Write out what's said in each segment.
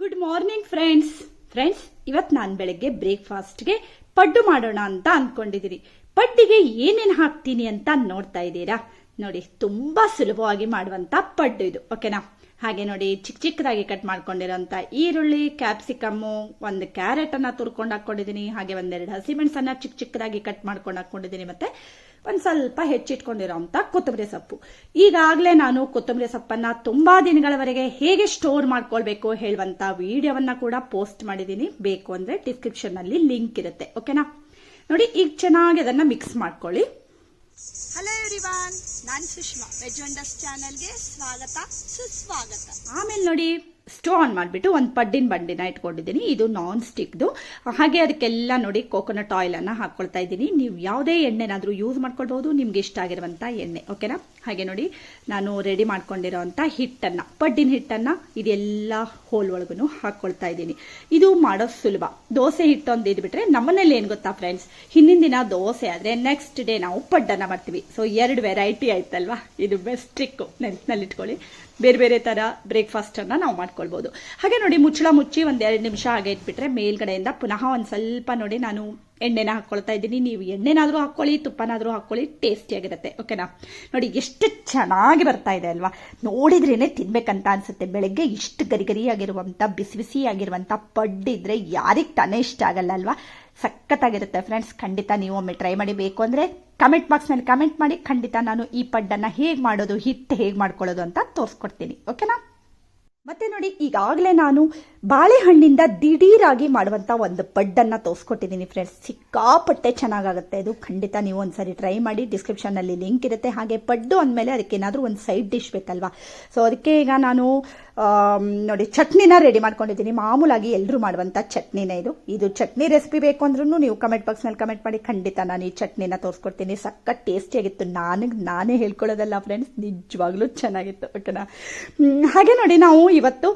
Good morning friends friends ಇವತ್ತು ನಾನು ಬೆಳಗ್ಗೆ ಬ್ರೇಕ್ಫಾಸ್ಟ್ಗೆ ಪಡ್ಡು ಮಾಡೋಣ ಅಂತ ಅಂದ್ಕೊಂಡಿದ್ದೀನಿ ಪಡ್ಡಿಗೆ ಏನೇನು ಹಾಕ್ತೀನಿ ಅಂತ ನೋಡ್ತಾ ಇದ್ದೀರಾ? ನೋಡಿ, ತುಂಬಾ ಸುಲಭವಾಗಿ ಮಾಡುವಂತ ಪಡ್ಡು ಇದು ಓಕೆನಾ ಹಾಗೆ ನೋಡಿ ಚಿಕ್ಕ ಚಿಕ್ಕದಾಗಿ ಕಟ್ ಮಾಡ್ಕೊಂಡಿರೋಂಥ ಈರುಳ್ಳಿ ಕ್ಯಾಪ್ಸಿಕಮ್ಮು ಒಂದು ಕ್ಯಾರೆಟ್ ಅನ್ನ ತುರ್ಕೊಂಡು ಹಾಕ್ಕೊಂಡಿದ್ದೀನಿ ಹಾಗೆ ಒಂದೆರಡು ಹಸಿಮೆಣಸನ್ನು ಚಿಕ್ಕ ಚಿಕ್ಕದಾಗಿ ಕಟ್ ಮಾಡ್ಕೊಂಡು ಹಾಕೊಂಡಿದ್ದೀನಿ ಮತ್ತೆ ಒಂದ್ ಸ್ವಲ್ಪ ಹೆಚ್ಚಿಟ್ಕೊಂಡಿರೋಂತ ಕೊತ್ತಂಬರಿ ಸೊಪ್ಪು. ಈಗಾಗಲೇ ನಾನು ಕೊತ್ತಂಬರಿ ಸೊಪ್ಪನ್ನ ತುಂಬಾ ದಿನಗಳವರೆಗೆ ಹೇಗೆ ಸ್ಟೋರ್ ಮಾಡ್ಕೊಳ್ಬೇಕು ಹೇಳುವಂತ ವಿಡಿಯೋವನ್ನ ಕೂಡ ಪೋಸ್ಟ್ ಮಾಡಿದ್ದೀನಿ. ಬೇಕು ಅಂದ್ರೆ ಡಿಸ್ಕ್ರಿಪ್ಷನ್ನಲ್ಲಿ ಲಿಂಕ್ ಇರುತ್ತೆ. ಓಕೆನಾ ನೋಡಿ ಈಗ ಚೆನ್ನಾಗಿ ಅದನ್ನ ಮಿಕ್ಸ್ ಮಾಡ್ಕೊಳ್ಳಿ. ಹಲೋ ಎವ್ರಿವಾನ್ ನಾನು ಸುಷ್ಮಾ. ವೆಜ್ ವಂಡರ್ಸ್ ಚಾನಲ್ಗೆ ಸ್ವಾಗತ ಸುಸ್ವಾಗತ. ಆಮೇಲೆ ನೋಡಿ. ಸ್ಟವ್ ಆನ್ ಮಾಡಿಬಿಟ್ಟು ಒಂದು ಪಡ್ಡಿನ ಬಂಡಿನ ಇಟ್ಕೊಂಡಿದ್ದೀನಿ. ಇದು ನಾನ್ ಸ್ಟಿಕ್ದು ಹಾಗೆ ಅದಕ್ಕೆಲ್ಲ ನೋಡಿ ಕೋಕೋನಟ್ ಆಯಿಲನ್ನು ಹಾಕ್ಕೊಳ್ತಾ ಇದ್ದೀನಿ. ನೀವು ಯಾವುದೇ ಎಣ್ಣೆನಾದರೂ ಯೂಸ್ ಮಾಡ್ಕೊಳ್ಬೋದು. ನಿಮ್ಗೆ ಇಷ್ಟ ಆಗಿರುವಂಥ ಎಣ್ಣೆ. ಓಕೆನಾ ಹಾಗೆ ನೋಡಿ, ನಾನು ರೆಡಿ ಮಾಡ್ಕೊಂಡಿರೋವಂಥ ಹಿಟ್ಟನ್ನು, ಪಡ್ಡಿನ ಹಿಟ್ಟನ್ನು ಇದೆಲ್ಲ ಹೋಲ್ ಒಳಗೂ ಹಾಕ್ಕೊಳ್ತಾ ಇದ್ದೀನಿ. ಇದು ಮಾಡೋ ಸುಲಭ. ದೋಸೆ ಹಿಟ್ಟೊಂದು ಇದ್ಬಿಟ್ರೆ ನಮ್ಮನೇಲಿ ಏನು ಗೊತ್ತಾ ಫ್ರೆಂಡ್ಸ್ ಹಿಂದಿನ ದಿನ ದೋಸೆ ಆದರೆ ನೆಕ್ಸ್ಟ್ ಡೇ ನಾವು ಪಡ್ಡನ್ನ ಮಾಡ್ತೀವಿ. ಸೊ ಎರಡು ವೆರೈಟಿ ಆಯ್ತಲ್ವಾ? ಇದು ಬೆಸ್ಟ್ ಟ್ರಿಕ್ಕು ನೆನಪಿನಲ್ಲಿ ಇಟ್ಕೊಳ್ಳಿ ಬೇರೆ ಬೇರೆ ಥರ ಬ್ರೇಕ್ಫಾಸ್ಟನ್ನು ನಾವು ನಾವು ಮಾಡ್ಕೊಳ್ಬಹುದು ಹಾಗೆ ನೋಡಿ ಮುಚ್ಚಳ ಮುಚ್ಚಿ ಒಂದು ಎರಡು ನಿಮಿಷ ಹಾಗೆ ಇಟ್ಬಿಟ್ರೆ ಮೇಲ್ಗಡೆಯಿಂದ ಪುನಃ ಒಂದು ಸ್ವಲ್ಪ ನೋಡಿ ನಾನು ಎಣ್ಣೆನ ಹಾಕ್ಕೊಳ್ತಾ ಇದ್ದೀನಿ. ನೀವು ಎಣ್ಣೆನಾದರೂ ಹಾಕೊಳ್ಳಿ ತುಪ್ಪನಾದರೂ ಹಾಕೊಳ್ಳಿ ಟೇಸ್ಟಿಯಾಗಿರುತ್ತೆ ಓಕೆನಾ ನೋಡಿ ಎಷ್ಟು ಚೆನ್ನಾಗಿ ಬರ್ತಾ ಇದೆ ಅಲ್ವಾ? ನೋಡಿದ್ರೇನೆ ತಿನ್ಬೇಕಂತ ಅನ್ಸುತ್ತೆ. ಬೆಳಗ್ಗೆ ಇಷ್ಟು ಗರಿ ಗರಿಯಾಗಿರುವಂತ ಬಿಸಿ ಬಿಸಿ ಆಗಿರುವಂತ ಪಡ್ಡಿದ್ರೆ ಯಾರಿಗೆ ತಾನೇ ಇಷ್ಟ ಆಗಲ್ಲ ಅಲ್ವಾ? ಸಖತ್ತಾಗಿರುತ್ತೆ ಫ್ರೆಂಡ್ಸ್ ಖಂಡಿತ ನೀವು ಒಮ್ಮೆ ಟ್ರೈ ಮಾಡಿ ಬೇಕು ಅಂದ್ರೆ ಕಮೆಂಟ್ ಬಾಕ್ಸ್ನಲ್ಲಿ ಕಮೆಂಟ್ ಮಾಡಿ. ಖಂಡಿತ ನಾನು ಈ ಪಡ್ಡನ್ನ ಹೇಗೆ ಮಾಡೋದು ಹಿಟ್ಟು ಹೇಗೆ ಮಾಡ್ಕೊಳ್ಳೋದು ಅಂತ ತೋರಿಸ್ಕೊಡ್ತೀನಿ. ಓಕೆನಾ ಮತ್ತೆ ನೋಡಿ, ಈಗಾಗಲೇ ನಾನು ಬಾಳೆಹಣ್ಣಿಂದ ದಿಢೀರಾಗಿ ಮಾಡುವಂಥ ಒಂದು ಬಡ್ಡನ್ನು ತೋರಿಸ್ಕೊಟ್ಟಿದ್ದೀನಿ ಫ್ರೆಂಡ್ಸ್ ಸಿಕ್ಕಾಪಟ್ಟೆ ಚೆನ್ನಾಗಾಗುತ್ತೆ. ಇದು ಖಂಡಿತ ನೀವು ಒಂದ್ಸರಿ ಟ್ರೈ ಮಾಡಿ ಡಿಸ್ಕ್ರಿಪ್ಷನಲ್ಲಿ ಲಿಂಕ್ ಇರುತ್ತೆ. ಹಾಗೆ ಪಡ್ಡು ಅಂದಮೇಲೆ ಅದಕ್ಕೇನಾದರೂ ಒಂದು ಸೈಡ್ ಡಿಶ್ ಬೇಕಲ್ವಾ? ಸೊ ಅದಕ್ಕೆ ಈಗ ನಾನು ನೋಡಿ, ಚಟ್ನಿನ ರೆಡಿ ಮಾಡ್ಕೊಂಡಿದ್ದೀನಿ. ಮಾಮೂಲಾಗಿ ಎಲ್ಲರೂ ಮಾಡುವಂಥ ಚಟ್ನಿನೇ ಇದು. ಇದು ಚಟ್ನಿ ರೆಸಿಪಿ ಬೇಕು ಅಂದ್ರೂ ನೀವು ಕಮೆಂಟ್ ಬಾಕ್ಸ್ನಲ್ಲಿ ಕಮೆಂಟ್ ಮಾಡಿ, ಖಂಡಿತ ನಾನು ಈ ಚಟ್ನಿನ ತೋರಿಸ್ಕೊಡ್ತೀನಿ. ಸಖತ್ ಟೇಸ್ಟಿಯಾಗಿತ್ತು ನನಗೆ ನಾನೇ ಹೇಳ್ಕೊಳ್ಳೋದಲ್ಲ ಫ್ರೆಂಡ್ಸ್ ನಿಜವಾಗ್ಲೂ ಚೆನ್ನಾಗಿತ್ತು ಓಕೆನಾ ಹಾಗೆ ನೋಡಿ, ನಾವು ಇವತ್ತು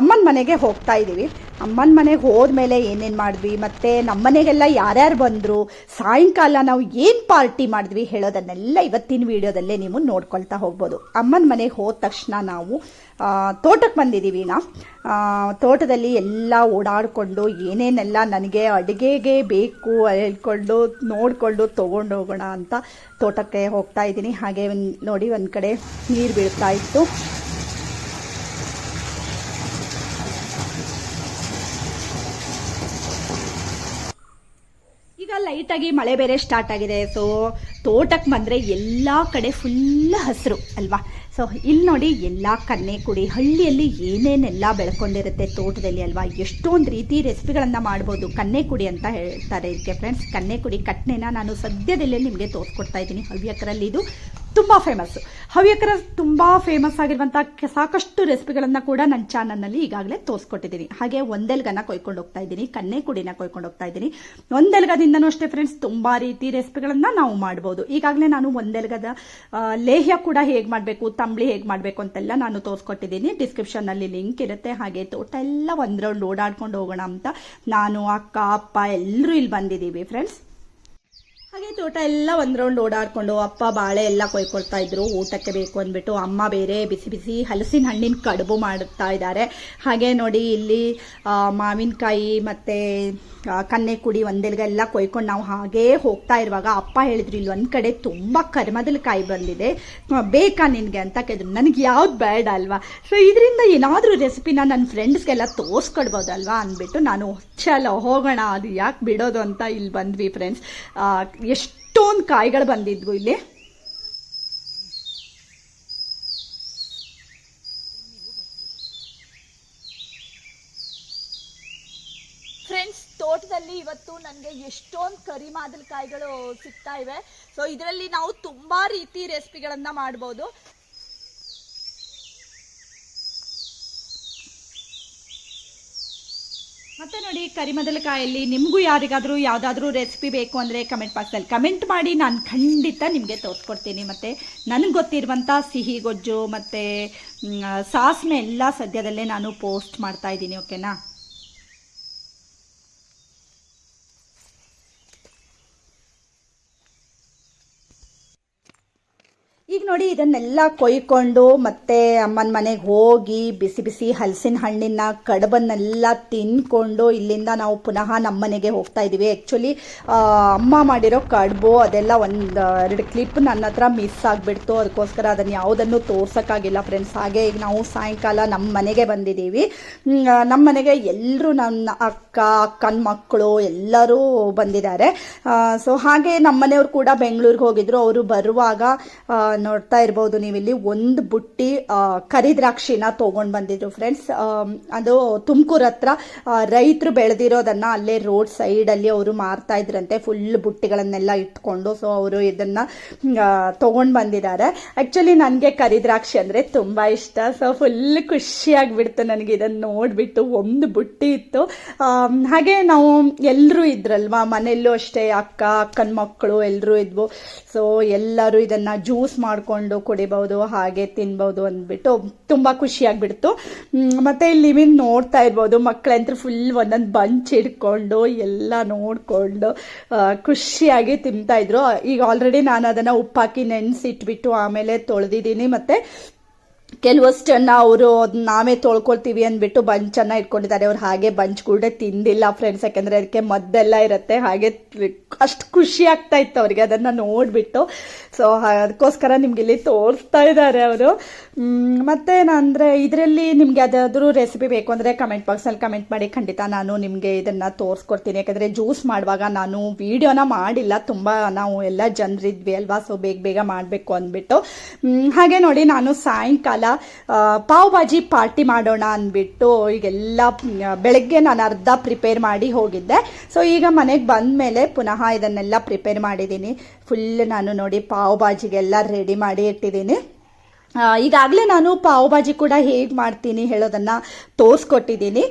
ಅಮ್ಮನ ಮನೆಗೆ ಹೋಗ್ತಾ ಇದ್ದೀವಿ ಅಮ್ಮನ ಮನೆಗೆ ಹೋದ್ಮೇಲೆ ಏನೇನು ಮಾಡಿದ್ವಿ, ಮತ್ತು ನಮ್ಮ ಮನೆಗೆಲ್ಲ ಯಾರ್ಯಾರು ಬಂದರು, ಸಾಯಂಕಾಲ ನಾವು ಏನು ಪಾರ್ಟಿ ಮಾಡಿದ್ವಿ ಹೇಳೋದನ್ನೆಲ್ಲ ಇವತ್ತಿನ ವಿಡಿಯೋದಲ್ಲೇ ನೀವು ನೋಡ್ಕೊಳ್ತಾ ಹೋಗ್ಬೋದು. ಅಮ್ಮನ ಮನೆಗೆ ಹೋದ ತಕ್ಷಣ ನಾವು ತೋಟಕ್ಕೆ ಬಂದಿದ್ದೀವಿ ಆ, ತೋಟದಲ್ಲಿ ಎಲ್ಲ ಓಡಾಡಿಕೊಂಡು ಏನೇನೆಲ್ಲ ನನಗೆ ಅಡುಗೆಗೆ ಬೇಕು ಹೇಳ್ಕೊಂಡು ನೋಡಿಕೊಂಡು ತೊಗೊಂಡು ಹೋಗೋಣ ಅಂತ ತೋಟಕ್ಕೆ ಹೋಗ್ತಾ ಇದ್ದೀನಿ. ಹಾಗೆ ಒಂದು ನೋಡಿ ಒಂದು ಕಡೆ ನೀರು ಬೀಳ್ತಾ ಇತ್ತು. ಈಗ ಲೈಟ್ ಆಗಿ ಮಳೆ ಬೇರೆ ಸ್ಟಾರ್ಟ್ ಆಗಿದೆ. ಸೊ ತೋಟಕ್ಕೆ ಬಂದ್ರೆ ಎಲ್ಲಾ ಕಡೆ ಫುಲ್ ಹಸಿರು ಅಲ್ವಾ? ಸೊ ಇಲ್ಲಿ ನೋಡಿ ಎಲ್ಲಾ ಕನ್ನೆ ಕುಡಿ ಹಳ್ಳಿಯಲ್ಲಿ ಏನೇನೆಲ್ಲ ಬೆಳ್ಕೊಂಡಿರುತ್ತೆ ತೋಟದಲ್ಲಿ ಅಲ್ವಾ? ಎಷ್ಟೊಂದು ರೀತಿ ರೆಸಿಪಿಗಳನ್ನು ಮಾಡ್ಬೋದು. ಕನ್ನೆ ಕುಡಿ ಅಂತ ಹೇಳ್ತಾರೆ ಇದಕ್ಕೆ ಫ್ರೆಂಡ್ಸ್ ಕನ್ನೆ ಕುಡಿ ಕಟ್ನೆನ ನಾನು ಸದ್ಯದಲ್ಲೇ ನಿಮಗೆ ತೋರಿಸ್ಕೊಡ್ತಾ ಇದ್ದೀನಿ. ಹವ್ಯಕರಲ್ಲಿ ಇದು ತುಂಬಾ ಫೇಮಸ್ ಹವ್ಯಕರ ತುಂಬ ಫೇಮಸ್ ಆಗಿರುವಂಥ ಸಾಕಷ್ಟು ರೆಸಿಪಿಗಳನ್ನು ಕೂಡ ನನ್ನ ಚಾನಲ್ನಲ್ಲಿ ಈಗಾಗಲೇ ತೋರಿಸ್ಕೊಟ್ಟಿದ್ದೀನಿ. ಹಾಗೆ ಒಂದೆಲ್ಗನ ಕೊಯ್ಕೊಂಡು ಹೋಗ್ತಾ ಇದ್ದೀನಿ ಕನ್ನೆ ಕುಡಿನ ಕೊಯ್ಕೊಂಡು ಹೋಗ್ತಾ ಇದ್ದೀನಿ. ಒಂದೆಲ್ಗದಿಂದನೂ ಅಷ್ಟೇ ಫ್ರೆಂಡ್ಸ್ ತುಂಬಾ ರೀತಿ ರೆಸಿಪಿಗಳನ್ನು ನಾವು ಮಾಡ್ಬೋದು. ಈಗಾಗಲೇ ನಾನು ಒಂದೆಲ್ಗದ ಲೇಹ್ಯ ಕೂಡ ಹೇಗೆ ಮಾಡಬೇಕು, ತಂಬಳಿ ಹೇಗೆ ಮಾಡಬೇಕು ಅಂತೆಲ್ಲ ನಾನು ತೋರಿಸ್ಕೊಟ್ಟಿದ್ದೀನಿ. ಡಿಸ್ಕ್ರಿಪ್ಷನ್ನಲ್ಲಿ ಲಿಂಕ್ ಇರುತ್ತೆ. ಹಾಗೆ ತೋಟ ಎಲ್ಲ ಒಂದು ರೌಂಡ್ ಓಡಾಡ್ಕೊಂಡು ಹೋಗೋಣ ಅಂತ ನಾನು ಅಕ್ಕ, ಅಪ್ಪ ಎಲ್ಲರೂ ಇಲ್ಲಿ ಬಂದಿದ್ದೀವಿ ಫ್ರೆಂಡ್ಸ್ ಹಾಗೆ ತೋಟ ಎಲ್ಲ ಒಂದ್ ರೌಂಡ್ ಓಡಾಡ್ಕೊಂಡು ಅಪ್ಪ, ಬಾಳೆ ಎಲ್ಲ ಕೊಯ್ಕೊಳ್ತಾ ಇದ್ರು. ಊಟಕ್ಕೆ ಬೇಕು ಅಂದ್ಬಿಟ್ಟು ಅಮ್ಮ ಬೇರೆ ಬಿಸಿ ಬಿಸಿ ಹಲಸಿನ ಹಣ್ಣಿನ ಕಡುಬು ಮಾಡುತ್ತಾ ಇದ್ದಾರೆ. ಹಾಗೆ ನೋಡಿ ಇಲ್ಲಿ ಮಾವಿನಕಾಯಿ ಮತ್ತೆ ಕನ್ನೆ ಕುಡಿ ಒಂದೆಲ್ಗ ಎಲ್ಲ ಕೊಯ್ಕೊಂಡು ನಾವು ಹಾಗೇ ಹೋಗ್ತಾ ಇರುವಾಗ ಅಪ್ಪ ಹೇಳಿದ್ರು, ಇಲ್ಲಿ ಒಂದ್ ಕಡೆ ತುಂಬಾ ಕರ್ಮದಲ್ಲಿ ಕಾಯಿ ಬಂದಿದೆ. ಬೇಕಾ ನಿನ್ಗೆ? ಅಂತ ಕೇಳಿದ್ರು. ನನಗೆ ಯಾವ್ದು ಬೇಡ ಅಲ್ವಾ? ಸೊ ಇದರಿಂದ ಏನಾದರೂ ರೆಸಿಪಿನ ನನ್ನ ಫ್ರೆಂಡ್ಸ್ಗೆಲ್ಲ ತೋರಿಸ್ಕೊಡ್ಬೋದಲ್ವಾ ಅಂದ್ಬಿಟ್ಟು ನಾನು ಚಲೋ ಹೋಗೋಣ. ಅದು ಯಾಕೆ ಬಿಡೋದು ಅಂತ ಇಲ್ಲಿ ಬಂದ್ವಿ ಫ್ರೆಂಡ್ಸ್ ಎಷ್ಟೊಂದು ಕಾಯಿಗಳು ಬಂದಿದ್ವು ಇಲ್ಲಿ. ಫ್ರೆಂಡ್ಸ್ ತೋಟದಲ್ಲಿ ಇವತ್ತು ನನಗೆ ಎಷ್ಟೊಂದು ಕರಿ ಮಾದಲಕಾಯಿಗಳು ಸಿಗ್ತಾ ಇವೆ. ಸೊ ಇದರಲ್ಲಿ ನಾವು ತುಂಬಾ ರೀತಿ ರೆಸಿಪಿಗಳನ್ನು ಮಾಡ್ಬೋದು. ಮತ್ತೆ ನೋಡಿ ಕರಿಮದಲಕಾಯಲ್ಲಿ ನಿಮಗೂ ಯಾರಿಗಾದರೂ ಯಾವುದಾದ್ರೂ ರೆಸಿಪಿ ಬೇಕು ಅಂದ್ರೆ ಕಮೆಂಟ್ ಬಾಕ್ಸಲ್ಲಿ ಕಮೆಂಟ್ ಮಾಡಿ. ನಾನು ಖಂಡಿತ ನಿಮಗೆ ತೋರಿಸ್ಕೊಡ್ತೀನಿ. ಮತ್ತೆ ನನಗೆ ಗೊತ್ತಿರುವಂಥ ಸಿಹಿ, ಗೊಜ್ಜು ಮತ್ತೆ ಸಾಸ್ನ ಎಲ್ಲ ಸದ್ಯದಲ್ಲೇ ನಾನು ಪೋಸ್ಟ್ ಮಾಡ್ತಾ ಇದ್ದೀನಿ ಓಕೆನಾ ಈಗ ನೋಡಿ ಇದನ್ನೆಲ್ಲ ಕೊಯ್ಕೊಂಡು ಮತ್ತೆ ಅಮ್ಮನ ಮನೆಗೆ ಹೋಗಿ ಬಿಸಿ ಬಿಸಿ ಹಲಸಿನ ಹಣ್ಣಿನ ಕಡಬನ್ನೆಲ್ಲ ತಿನ್ಕೊಂಡು ಇಲ್ಲಿಂದ ನಾವು ಪುನಃ ನಮ್ಮ ಮನೆಗೆ ಹೋಗ್ತಾ ಇದ್ದೀವಿ ಆ್ಯಕ್ಚುಲಿ ಅಮ್ಮ ಮಾಡಿರೋ ಕಡುಬು ಅದೆಲ್ಲ ಒಂದು ಎರಡು ಕ್ಲಿಪ್ ನನ್ನ ಹತ್ರ ಮಿಸ್ ಆಗಿಬಿಡ್ತು. ಅದಕ್ಕೋಸ್ಕರ ಅದನ್ನು ಯಾವುದನ್ನು ತೋರ್ಸೋಕ್ಕಾಗಿಲ್ಲ ಫ್ರೆಂಡ್ಸ್ ಹಾಗೆ ಈಗ ನಾವು ಸಾಯಂಕಾಲ ನಮ್ಮ ಮನೆಗೆ ಬಂದಿದ್ದೀವಿ ನಮ್ಮ ಮನೆಗೆ ಎಲ್ಲರೂ ನನ್ನ ಅಕ್ಕ ಅಕ್ಕನ ಮಕ್ಕಳು ಎಲ್ಲರೂ ಬಂದಿದ್ದಾರೆ. ಸೊ ಹಾಗೆ ನಮ್ಮ ಮನೆಯವರು ಕೂಡ ಬೆಂಗಳೂರಿಗೆ ಹೋಗಿದ್ರು. ಅವರು ಬರುವಾಗ ಆ, ನೋಡ್ತಾ ಇರ್ಬೋದು ನೀವಿಲ್ಲಿ. ಒಂದು ಬುಟ್ಟಿ ಕರಿದ್ರಾಕ್ಷಿನ ಕರಿ ದ್ರಾಕ್ಷಿನ ತೊಗೊಂಡು ಬಂದಿದ್ರು ಫ್ರೆಂಡ್ಸ್ ಅದು ತುಮಕೂರು ಹತ್ರ ರೈತರು ಬೆಳೆದಿರೋದನ್ನ ಅಲ್ಲೇ ರೋಡ್ ಸೈಡಲ್ಲಿ ಅವರು ಮಾರ್ತಾ ಇದ್ರಂತೆ ಫುಲ್ ಬುಟ್ಟಿಗಳನ್ನೆಲ್ಲ ಇಟ್ಕೊಂಡು. ಸೊ ಅವರು ಇದನ್ನ ತೊಗೊಂಡು ಬಂದಿದ್ದಾರೆ. ಆ್ಯಕ್ಚುಲಿ ನನಗೆ ಕರಿ ದ್ರಾಕ್ಷಿ ಅಂದರೆ ತುಂಬ ಇಷ್ಟ. ಸೊ ಫುಲ್ ಖುಷಿಯಾಗಿಬಿಡ್ತು ನನಗೆ ಇದನ್ನು ನೋಡಿಬಿಟ್ಟು. ಒಂದು ಬುಟ್ಟಿ ಇತ್ತು. ಹಾಗೆ ನಾವು ಎಲ್ಲರೂ ಇದ್ರಲ್ವಾ? ಮನೆಯಲ್ಲೂ ಅಷ್ಟೇ ಅಕ್ಕ, ಅಕ್ಕನ ಮಕ್ಕಳು ಎಲ್ಲರೂ ಇದ್ವು. ಸೊ ಎಲ್ಲರೂ ಇದನ್ನು ಜ್ಯೂಸ್ ಮಾಡಿಕೊಂಡು ಕುಡಿಬೋದು ಹಾಗೆ ತಿನ್ಬೋದು ಅಂದ್ಬಿಟ್ಟು ತುಂಬ ಖುಷಿಯಾಗ್ಬಿಡ್ತು. ಮತ್ತು ಮತ್ತೆ ಇಲ್ಲಿ ನೀವು ನೋಡ್ತಾ ಇರ್ಬೋದು ಮಕ್ಕಳಂತೂ ಫುಲ್ ಒಂದೊಂದು ಬಂಚ್ ಹಿಡ್ಕೊಂಡು ಎಲ್ಲ ನೋಡಿಕೊಂಡು ಖುಷಿಯಾಗಿ ತಿಂತಾ ಇದ್ರು. ಈಗ ಆಲ್ರೆಡಿ ನಾನು ಅದನ್ನು ಉಪ್ಪಾಕಿ ನೆನೆಸಿಟ್ಬಿಟ್ಟು ಆಮೇಲೆ ತೊಳೆದಿದ್ದೀನಿ. ಮತ್ತು ಕೆಲವಷ್ಟನ್ನ ಅವರು ನಾವೇ ತೊಳ್ಕೊಳ್ತೀವಿ ಅಂದ್ಬಿಟ್ಟು ಬಂಚನ್ನು ಇಟ್ಕೊಂಡಿದ್ದಾರೆ. ಅವ್ರು ಹಾಗೆ ಬಂಚ್ ಕೂಡ ತಿಂದಿಲ್ಲ ಫ್ರೆಂಡ್ಸ್ ಯಾಕಂದ್ರೆ ಅದಕ್ಕೆ ಮದ್ದೆಲ್ಲ ಇರುತ್ತೆ. ಹಾಗೆ ಅಷ್ಟು ಖುಷಿ ಆಗ್ತಾ ಇತ್ತು ಅವ್ರಿಗೆ. ಅದನ್ನು ನೋಡಿಬಿಟ್ಟು. ಸೊ ಅದಕ್ಕೋಸ್ಕರ ನಿಮ್ಗೆ ಇಲ್ಲಿ ತೋರಿಸ್ತಾ ಇದ್ದಾರೆ ಅವರು. ಮತ್ತೇನಂದರೆ ಇದರಲ್ಲಿ ನಿಮ್ಗೆ ಯಾವುದಾದ್ರೂ ರೆಸಿಪಿ ಬೇಕು ಅಂದರೆ ಕಮೆಂಟ್ ಬಾಕ್ಸಲ್ಲಿ ಕಮೆಂಟ್ ಮಾಡಿ. ಖಂಡಿತ ನಾನು ನಿಮಗೆ ಇದನ್ನು ತೋರಿಸ್ಕೊಡ್ತೀನಿ. ಯಾಕಂದರೆ ಜ್ಯೂಸ್ ಮಾಡುವಾಗ ನಾನು ವೀಡಿಯೋನ ಮಾಡಿಲ್ಲ. ತುಂಬ ನಾವು ಎಲ್ಲ ಜನರಿದ್ವಿ ಅಲ್ವಾ? ಸೊ ಬೇಗ ಬೇಗ ಮಾಡಬೇಕು ಅಂದ್ಬಿಟ್ಟು. ಹಾಗೆ ನೋಡಿ ನಾನು ಸಾಯಂಕಾಲ ಪಾವ್ ಭಾಜಿ ಪಾರ್ಟಿ ಮಾಡೋಣ ಅಂದ್ಬಿಟ್ಟು ಈಗೆಲ್ಲ ಬೆಳಗ್ಗೆ ನಾನು ಅರ್ಧ ಪ್ರಿಪೇರ್ ಮಾಡಿ ಹೋಗಿದ್ದೆ. ಸೊ ಈಗ ಮನೆಗೆ ಬಂದ ಮೇಲೆ ಪುನಃ ಇದನ್ನೆಲ್ಲ ಪ್ರಿಪೇರ್ ಮಾಡಿದ್ದೀನಿ. ಫುಲ್ ನಾನು ನೋಡಿ ಪಾವ್ ಭಾಜಿಗೆಲ್ಲ ರೆಡಿ ಮಾಡಿ ಇಟ್ಟಿದ್ದೀನಿ. ಈಗಾಗಲೇ ನಾನು ಪಾವ್ ಭಾಜಿ ಕೂಡ ಹೇಗೆ ಮಾಡ್ತೀನಿ ಹೇಳೋದನ್ನು ತೋರಿಸ್ಕೊಟ್ಟಿದ್ದೀನಿ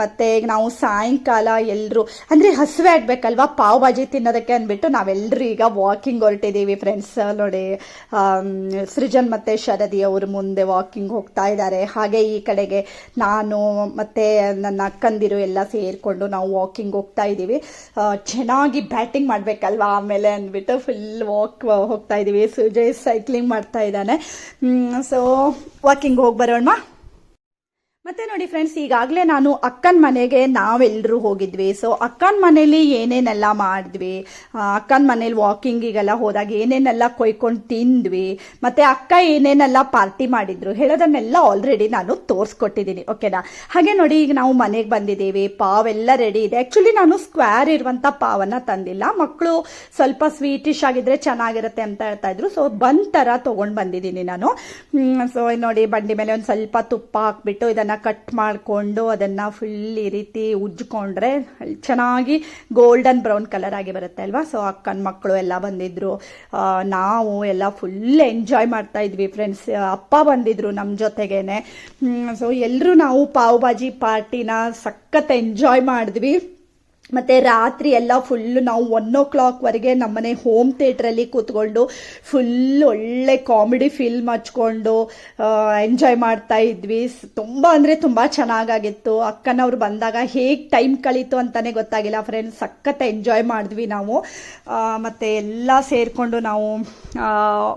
ಮತ್ತು ಈಗ ನಾವು ಸಾಯಂಕಾಲ ಎಲ್ಲರೂ ಅಂದರೆ ಹಸಿವೆ ಆಗಬೇಕಲ್ವಾ? ಪಾವ್ ಭಾಜಿ ತಿನ್ನೋದಕ್ಕೆ ಅಂದ್ಬಿಟ್ಟು ನಾವೆಲ್ಲರೂ ಈಗ ವಾಕಿಂಗ್ ಹೊರಟಿದ್ದೀವಿ ಫ್ರೆಂಡ್ಸ್ ನೋಡಿ ಸೃಜನ್ ಮತ್ತು ಶರದಿ ಅವರು ಮುಂದೆ ವಾಕಿಂಗ್ ಹೋಗ್ತಾ ಇದ್ದಾರೆ. ಹಾಗೆ ಈ ಕಡೆಗೆ ನಾನು ಮತ್ತು ನನ್ನ ಅಕ್ಕಂದಿರು ಎಲ್ಲ ಸೇರಿಕೊಂಡು ನಾವು ವಾಕಿಂಗ್ ಹೋಗ್ತಾ ಇದ್ದೀವಿ. ಚೆನ್ನಾಗಿ ಬ್ಯಾಟಿಂಗ್ ಮಾಡಬೇಕಲ್ವಾ ಆಮೇಲೆ ಅಂದ್ಬಿಟ್ಟು ಫುಲ್ ವಾಕ್ ಹೋಗ್ತಾ ಇದ್ದೀವಿ. ಸುಜಯ್ ಸೈಕ್ಲಿಂಗ್ ಮಾಡ್ತಾ ಇದ್ದಾನೆ. ಸೊ ವಾಕಿಂಗ್ ಹೋಗಿ ಬರೋಣ ಮತ್ತೆ ನೋಡಿ ಫ್ರೆಂಡ್ಸ್ ಈಗಾಗಲೇ ನಾನು ಅಕ್ಕನ ಮನೆಗೆ ನಾವೆಲ್ಲರೂ ಹೋಗಿದ್ವಿ. ಸೊ ಅಕ್ಕನ ಮನೇಲಿ ಏನೇನೆಲ್ಲ ಮಾಡಿದ್ವಿ? ಅಕ್ಕನ ಮನೇಲಿ ವಾಕಿಂಗಿಗೆಲ್ಲ ಹೋದಾಗ ಏನೇನೆಲ್ಲ ಕೊಯ್ಕೊಂಡು ತಿಂದ್ವಿ? ಮತ್ತೆ ಅಕ್ಕ ಏನೇನೆಲ್ಲ ಪಾರ್ಟಿ ಮಾಡಿದ್ರು? ಹೇಳೋದನ್ನೆಲ್ಲ ಆಲ್ರೆಡಿ ನಾನು ತೋರಿಸ್ಕೊಟ್ಟಿದ್ದೀನಿ ಓಕೆನಾ ಹಾಗೆ ನೋಡಿ, ಈಗ ನಾವು ಮನೆಗೆ ಬಂದಿದ್ದೀವಿ. ಪಾವೆಲ್ಲ ರೆಡಿ ಇದೆ. ಆ್ಯಕ್ಚುಲಿ ನಾನು ಸ್ಕ್ವೇರ್ ಇರುವಂಥ ಪಾವನ್ನು ತಂದಿಲ್ಲ. ಮಕ್ಕಳು ಸ್ವಲ್ಪ ಸ್ವೀಟಿಶ್ ಆಗಿದ್ರೆ ಚೆನ್ನಾಗಿರುತ್ತೆ ಅಂತ ಹೇಳ್ತಾ ಇದ್ರು. ಸೊ ಬಂದ್ ಥರ ತೊಗೊಂಡು ಬಂದಿದ್ದೀನಿ ನಾನು. ಸೊ ನೋಡಿ, ಬಂಡಿ ಮೇಲೆ ಒಂದು ಸ್ವಲ್ಪ ತುಪ್ಪ ಹಾಕ್ಬಿಟ್ಟು ಇದನ್ನು ಕಟ್ ಮಾಡಿಕೊಂಡು ಅದನ್ನು ಫುಲ್ ಈ ರೀತಿ ಉಜ್ಜಿಕೊಂಡ್ರೆ ಚೆನ್ನಾಗಿ ಗೋಲ್ಡನ್ ಬ್ರೌನ್ ಕಲರ್ ಆಗಿ ಬರುತ್ತೆ ಅಲ್ವಾ? ಸೊ ಅಕ್ಕನ ಮಕ್ಕಳು ಎಲ್ಲ ಬಂದಿದ್ರು. ನಾವು ಎಲ್ಲ ಫುಲ್ ಎಂಜಾಯ್ ಮಾಡ್ತಾ ಇದ್ವಿ ಫ್ರೆಂಡ್ಸ್ ಅಪ್ಪ ಬಂದಿದ್ರು ನಮ್ಮ ಜೊತೆಗೇನೆ. ಸೊ ಎಲ್ಲರೂ ನಾವು ಪಾವ್ ಭಾಜಿ ಪಾರ್ಟಿನ ಸಖತ್ ಎಂಜಾಯ್ ಮಾಡಿದ್ವಿ. ಮತ್ತು ರಾತ್ರಿ ಎಲ್ಲ ಫುಲ್ಲು ನಾವು ಒನ್ ಓ ಕ್ಲಾಕ್ವರೆಗೆ ನಮ್ಮನೆ ಹೋಮ್ ಥಿಯೇಟ್ರಲ್ಲಿ ಕೂತ್ಕೊಂಡು ಫುಲ್ ಒಳ್ಳೆ ಕಾಮಿಡಿ ಫಿಲ್ಮ್ ಹಚ್ಕೊಂಡು ಎಂಜಾಯ್ ಮಾಡ್ತಾ ಇದ್ವಿ. ತುಂಬ ಅಂದರೆ ತುಂಬ ಚೆನ್ನಾಗಾಗಿತ್ತು. ಅಕ್ಕನವ್ರು ಬಂದಾಗ ಹೇಗೆ ಟೈಮ್ ಕಳೀತು ಅಂತಲೇ ಗೊತ್ತಾಗಿಲ್ಲ. ಫ್ರೆಂಡ್ಸ್ ಸಖತ್ ಎಂಜಾಯ್ ಮಾಡಿದ್ವಿ ನಾವು. ಮತ್ತು ಎಲ್ಲ ಸೇರಿಕೊಂಡು ನಾವು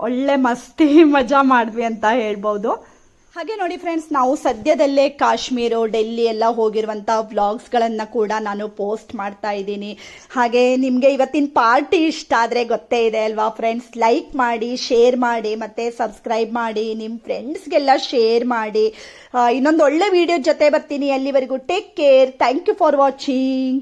ಒಳ್ಳೆ ಮಸ್ತಿ ಮಜಾ ಮಾಡಿದ್ವಿ ಅಂತ ಹೇಳ್ಬೋದು. ಹಾಗೆ ನೋಡಿ ಫ್ರೆಂಡ್ಸ್ ನಾವು ಸದ್ಯದಲ್ಲೇ ಕಾಶ್ಮೀರ, ಡೆಲ್ಲಿ ಎಲ್ಲ ಹೋಗಿರುವಂಥ ವ್ಲಾಗ್ಸ್ಗಳನ್ನು ಕೂಡ ನಾನು ಪೋಸ್ಟ್ ಮಾಡ್ತಾ ಇದ್ದೀನಿ. ಹಾಗೆ ನಿಮಗೆ ಇವತ್ತಿನ ಪಾರ್ಟಿ ಇಷ್ಟ ಆದರೆ ಗೊತ್ತೇ ಇದೆ ಅಲ್ವಾ ಫ್ರೆಂಡ್ಸ್ ಲೈಕ್ ಮಾಡಿ ಶೇರ್ ಮಾಡಿ, ಮತ್ತು ಸಬ್ಸ್ಕ್ರೈಬ್ ಮಾಡಿ ನಿಮ್ಮ ಫ್ರೆಂಡ್ಸ್ಗೆಲ್ಲ ಶೇರ್ ಮಾಡಿ. ಇನ್ನೊಂದು ಒಳ್ಳೆ ವಿಡಿಯೋ ಜೊತೆ ಬರ್ತೀನಿ. ಅಲ್ಲಿವರೆಗೂ take care thank you for watching